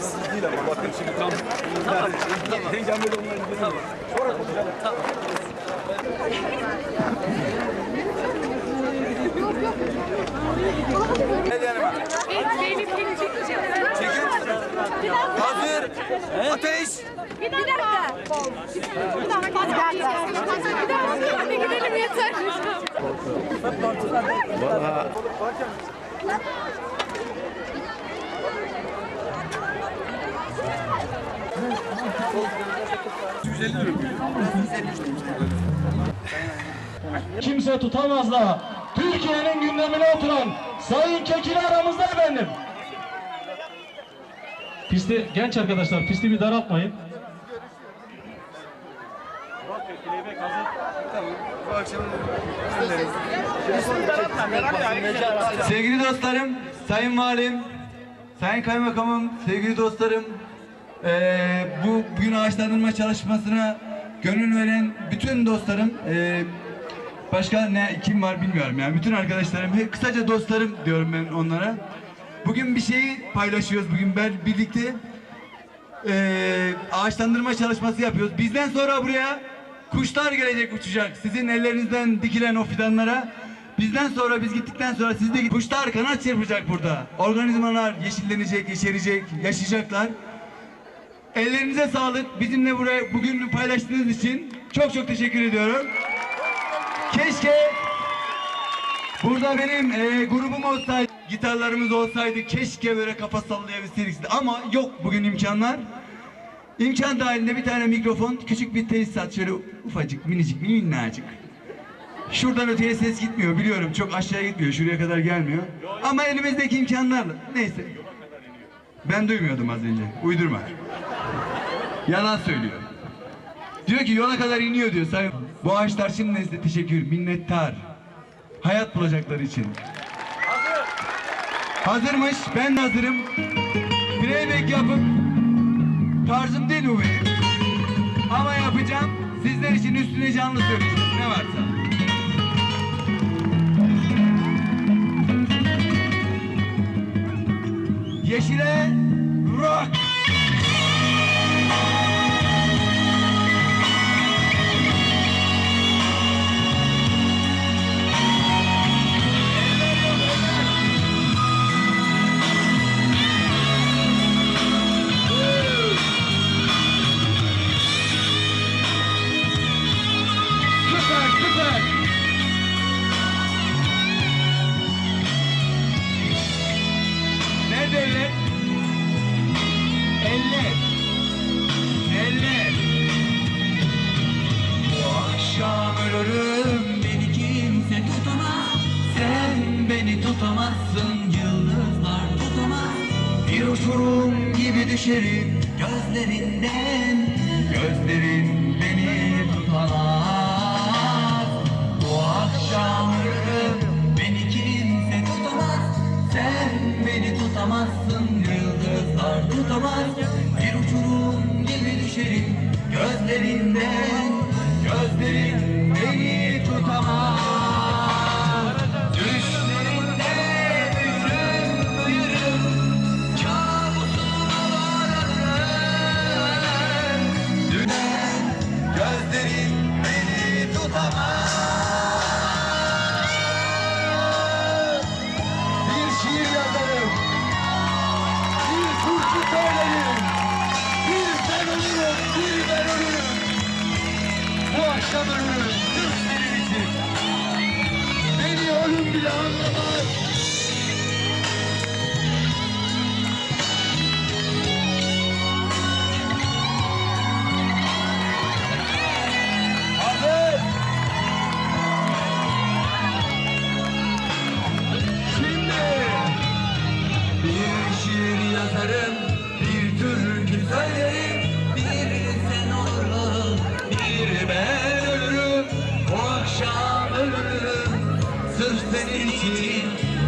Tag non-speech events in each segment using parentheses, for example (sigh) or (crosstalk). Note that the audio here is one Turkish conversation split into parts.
sınırsız değil ama bakın şimdi tam tamam. Peygamber onunla ilgili. Tamam. Sonra konuşalım. Tamam. Ne diyelim abi? Benim filmi çekeceğim. Çekin. Hazır. Ateş. Bir dakika. Bir dakika. Bir dakika. Bir gidelim yeter. Valla. Kimse tutamaz da Türkiye'nin gündemine oturan Sayın Kekili aramızda efendim. Pisti, genç arkadaşlar pisti bir daraltmayın. Sevgili dostlarım, sayın valim, sayın kaymakamım, sevgili dostlarım, eee, bu gün ağaçlandırma çalışmasına gönül veren bütün dostlarım, eee, başka ne kim var bilmiyorum yani bütün arkadaşlarım, he- kısaca dostlarım diyorum ben onlara. Bugün bir şeyi paylaşıyoruz, bugün ben birlikte eee, ağaçlandırma çalışması yapıyoruz. Bizden sonra buraya kuşlar gelecek uçacak. Sizin ellerinizden dikilen o fidanlara. Bizden sonra biz gittikten sonra siz kuşlar kanat çırpacak burada. Organizmalar yeşillenecek, yeşerecek, yaşayacaklar. Ellerinize sağlık. Bizimle buraya bugün paylaştığınız için çok çok teşekkür ediyorum. Keşke burada benim e, grubum olsaydı, gitarlarımız olsaydı keşke böyle kafa sallayabilseydik. Ama yok bugün imkanlar. İmkan dahilinde bir tane mikrofon, küçük bir tesisat şöyle ufacık, minicik, minnacık. Şuradan öteye ses gitmiyor biliyorum. Çok aşağıya gitmiyor. Şuraya kadar gelmiyor. Ama elimizdeki imkanlarla. Neyse. Ben duymuyordum az önce. Uydurma. Yalan söylüyor. Diyor ki yola kadar iniyor diyor. Sayın. Bu ağaçlar şimdi size teşekkür, minnettar. Hayat bulacakları için. Hazırmış. Ben de hazırım. Playback yapıp tarzım değil bu benim. Ama yapacağım. Sizler için üstüne canlı söyleyeceğim. Ne varsa. Yeşile rock. Düşerim gözlerinden. Gözlerin beni tutamaz. Bu akşam ölürüm beni kimse tutamaz. Sen beni tutamazsın yıldızlar tutamaz. Bir uçurum gibi düşerim gözlerinden. Gözlerin akşam ölürüm, için. Beni ölüm bile anlamaz.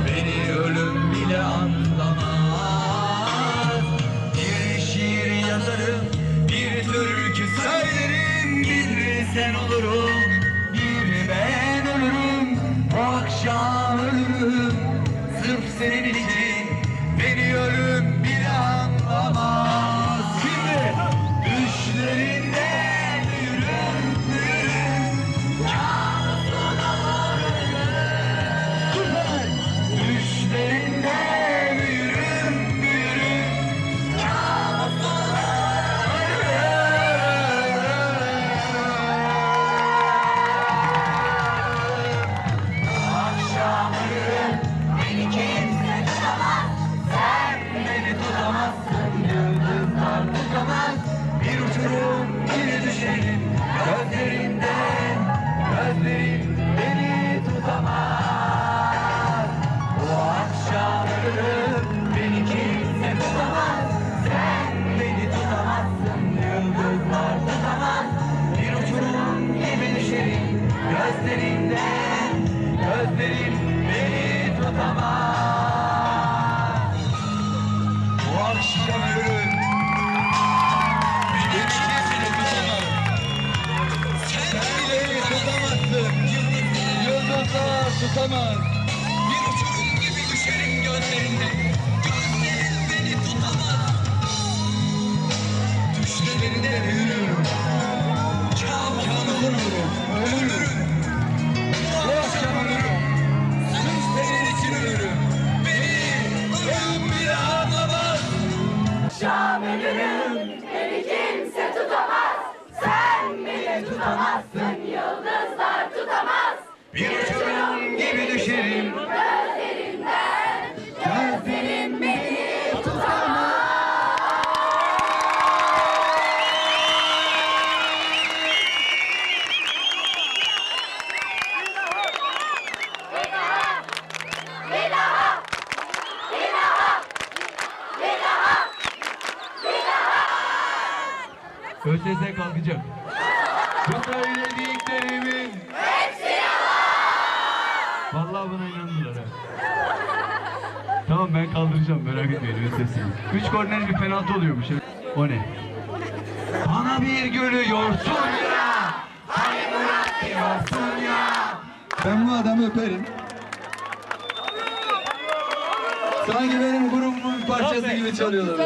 Beni ölüm bile anlamaz. Bir şiir yazarım, bir türkü söylerim, bir sen olurum, bir ben ölürüm, bu akşam sırf senin için beni ölüm ÖSS kalkacak. Bu söylediklerimin Hepsi yalan. Vallahi buna inandılar tamam ben kaldıracağım merak etmeyin ÖSS'yi. Üç korner bir penaltı oluyormuş. O ne? Bana bir gülüyorsun ya. Hani Murat diyorsun ya. Ben bu adamı öperim. Sanki benim parçası gibi çalıyorlar.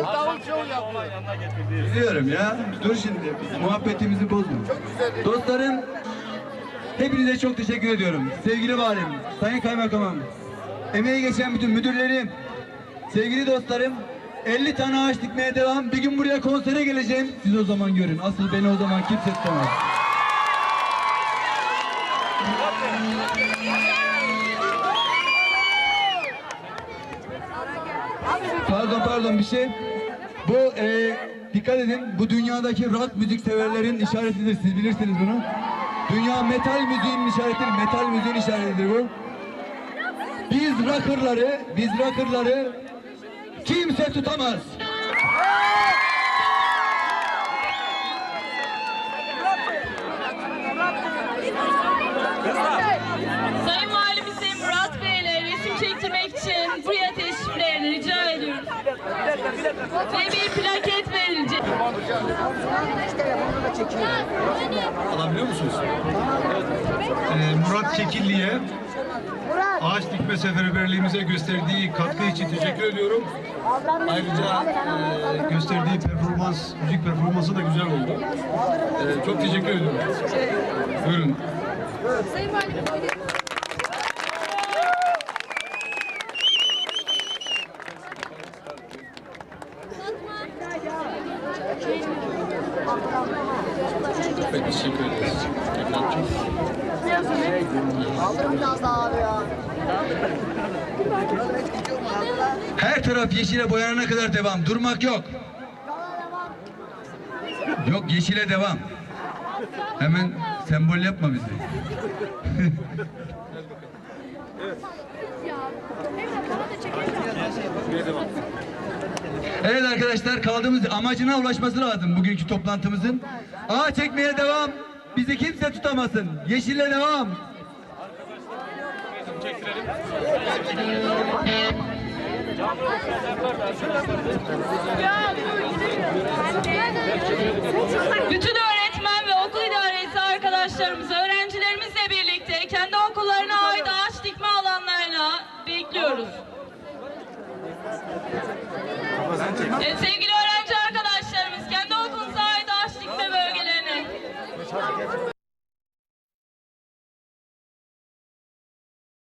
Biliyorum ya. Dur şimdi. Muhabbetimizi bozma. Dostlarım, hepinize çok teşekkür ediyorum. Sevgili valim, sayın kaymakamım, emeği geçen bütün müdürlerim, sevgili dostlarım, 50 tane ağaç dikmeye devam. Bir gün buraya konsere geleceğim. Siz o zaman görün. Asıl beni o zaman kimse tutamaz. Pardon pardon bir şey. Bu e, dikkat edin bu dünyadaki rock müzik severlerin işaretidir siz bilirsiniz bunu. Dünya metal müziğin işaretidir, metal müziğin işaretidir bu. Biz rockerları, biz rockerları kimse tutamaz. Alabiliyor musunuz? Ee, Murat Kekilli'ye ağaç dikme seferberliğimize gösterdiği katkı için teşekkür ediyorum. Ayrıca e, gösterdiği performans, müzik performansı da güzel oldu. E, çok teşekkür ediyorum. Buyurun. Peki, teşekkür ederiz. Tekrar çok Her taraf yeşile boyanana kadar devam. Durmak yok. Yok yeşile devam. Hemen sembol yapma bizi. (laughs) Evet arkadaşlar kaldığımız amacına ulaşması lazım bugünkü toplantımızın. Ağa çekmeye devam. Bizi kimse tutamasın. Yeşile devam. Bütün öğretmen ve okul idaresi arkadaşlarımızı